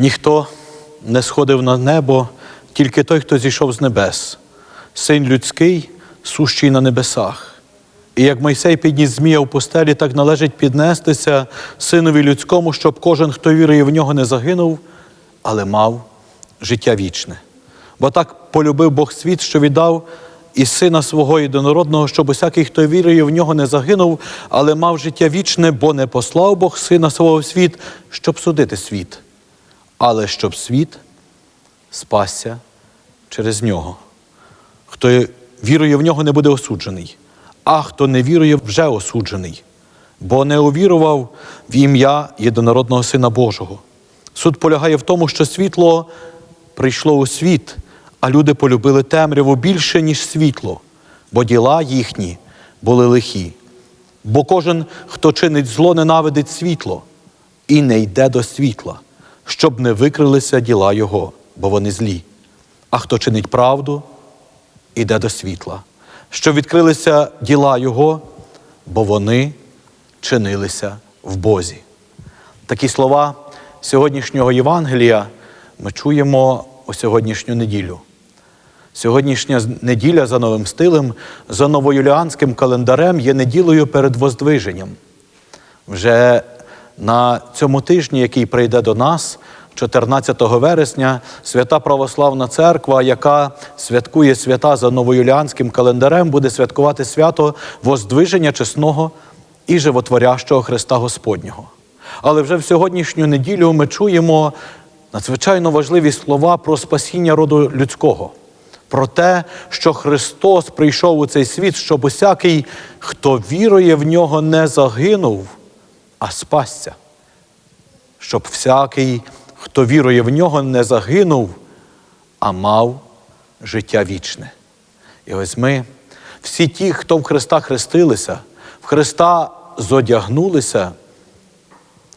Ніхто не сходив на небо, тільки той, хто зійшов з небес, син людський, сущий на небесах. І як Мойсей підніс змія в пустелі, так належить піднестися синові людському, щоб кожен, хто вірує в нього, не загинув, але мав життя вічне. Бо так полюбив Бог світ, що віддав і сина свого єдинородного, щоб усякий, хто вірує в нього, не загинув, але мав життя вічне, бо не послав Бог сина свого в світ, щоб судити світ, але щоб світ спасся через нього. Хто вірує в нього, не буде осуджений, а хто не вірує, вже осуджений, бо не увірував в ім'я єдинородного Сина Божого. Суд полягає в тому, що світло прийшло у світ, а люди полюбили темряву більше, ніж світло, бо діла їхні були лихі. Бо кожен, хто чинить зло, ненавидить світло і не йде до світла, щоб не викрилися діла Його, бо вони злі. А хто чинить правду, іде до світла, щоб відкрилися діла Його, бо вони чинилися в Бозі. Такі слова сьогоднішнього Євангелія ми чуємо у сьогоднішню неділю. Сьогоднішня неділя за новим стилем, за новоюліанським календарем є неділею перед Воздвиженням. Вже на цьому тижні, який прийде до нас, 14 вересня, свята Православна Церква, яка святкує свята за новоюліанським календарем, буде святкувати свято Воздвиження чесного і животворящого Христа Господнього. Але вже в сьогоднішню неділю ми чуємо надзвичайно важливі слова про спасіння роду людського, про те, що Христос прийшов у цей світ, щоб усякий, хто вірує в нього, не загинув, а спасся. Щоб всякий, хто вірує в нього, не загинув, а мав життя вічне. І ось ми, всі ті, хто в Христа хрестилися, в Христа зодягнулися,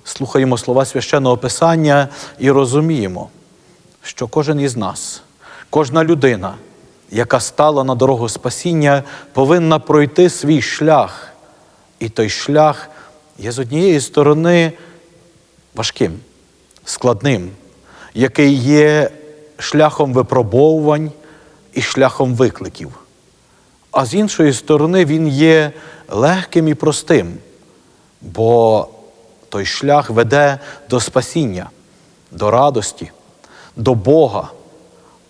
слухаємо слова священного Писання і розуміємо, що кожен із нас, кожна людина, яка стала на дорогу спасіння, повинна пройти свій шлях. І той шлях є з однієї сторони важким, складним, який є шляхом випробовувань і шляхом викликів. А з іншої сторони, він є легким і простим, бо той шлях веде до спасіння, до радості, до Бога.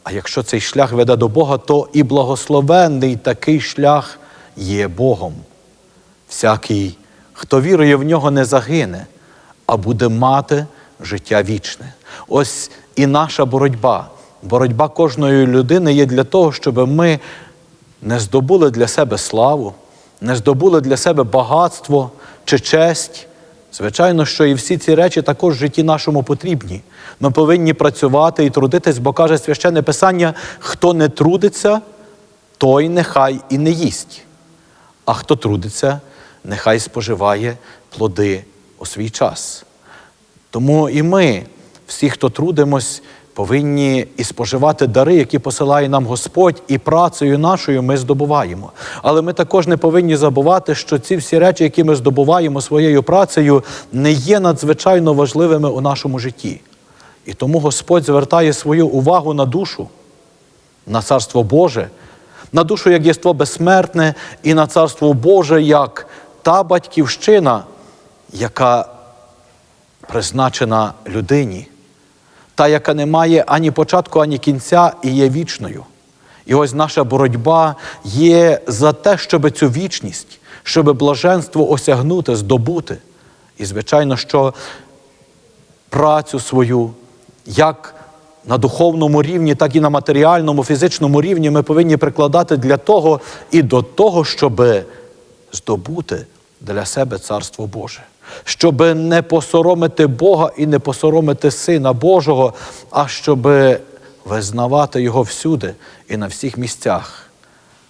А якщо цей шлях веде до Бога, то і благословенний такий шлях є Богом. Всякий, хто вірує в нього, не загине, а буде мати життя вічне. Ось і наша боротьба. Боротьба кожної людини є для того, щоб ми не здобули для себе славу, не здобули для себе багатство чи честь. Звичайно, що і всі ці речі також в житті нашому потрібні. Ми повинні працювати і трудитись, бо каже священне Писання: хто не трудиться, той нехай і не їсть. А хто трудиться, нехай споживає плоди у свій час. Тому і ми, всі, хто трудимось, повинні і споживати дари, які посилає нам Господь, і працею нашою ми здобуваємо. Але ми також не повинні забувати, що ці всі речі, які ми здобуваємо своєю працею, не є надзвичайно важливими у нашому житті. І тому Господь звертає свою увагу на душу, на Царство Боже, на душу як єство безсмертне, і на Царство Боже як та батьківщина, яка призначена людині, та, яка не має ані початку, ані кінця і є вічною. І ось наша боротьба є за те, щоб цю вічність, щоб блаженство осягнути, здобути. І, звичайно, що працю свою, як на духовному рівні, так і на матеріальному, фізичному рівні ми повинні прикладати для того і до того, щоб здобути для себе Царство Боже, щоб не посоромити Бога і не посоромити Сина Божого, а щоб визнавати Його всюди і на всіх місцях.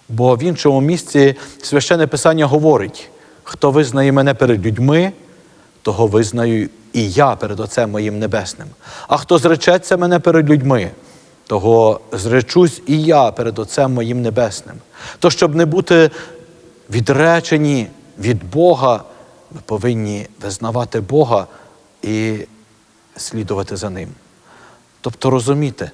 Бо в іншому місці священне Писання говорить: хто визнає мене перед людьми, того визнаю і я перед Отцем моїм Небесним. А хто зречеться мене перед людьми, того зречусь і я перед Отцем моїм Небесним. То, щоб не бути відречені від Бога, ми повинні визнавати Бога і слідувати за Ним. Тобто розуміти,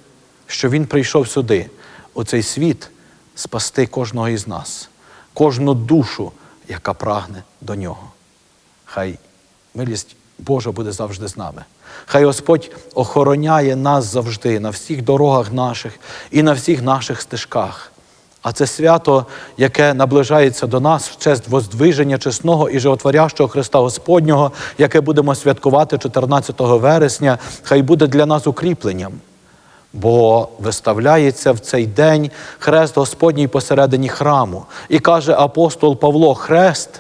що Він прийшов сюди, у цей світ, спасти кожного із нас, кожну душу, яка прагне до нього. Хай милість Божа буде завжди з нами. Хай Господь охороняє нас завжди на всіх дорогах наших і на всіх наших стежках. А це свято, яке наближається до нас в честь воздвиження чесного і животворящого Христа Господнього, яке будемо святкувати 14 вересня, хай буде для нас укріпленням. Бо виставляється в цей день хрест Господній посередині храму. І каже апостол Павло: Хрест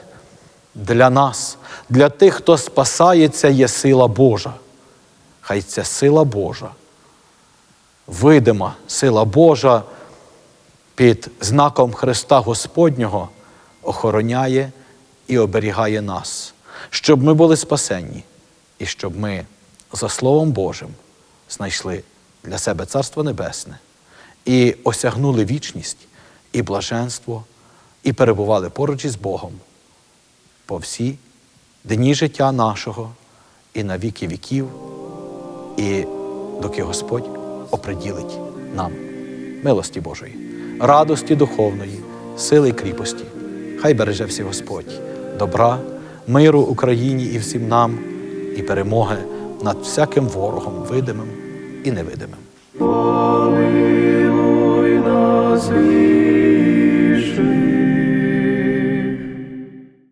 для нас, для тих, хто спасається, є сила Божа. Хай ця сила Божа, видима сила Божа під знаком Христа Господнього охороняє і оберігає нас, щоб ми були спасенні і щоб ми за Словом Божим знайшли для себе Царство Небесне і осягнули вічність і блаженство, і перебували поруч із Богом по всі дні життя нашого і на віки віків, і доки Господь оприділить нам милості Божої, радості духовної, сили і кріпості. Хай береже всі Господь, добра, миру Україні і всім нам, і перемоги над всяким ворогом, видимим і невидимим. Помилуй нас грішних,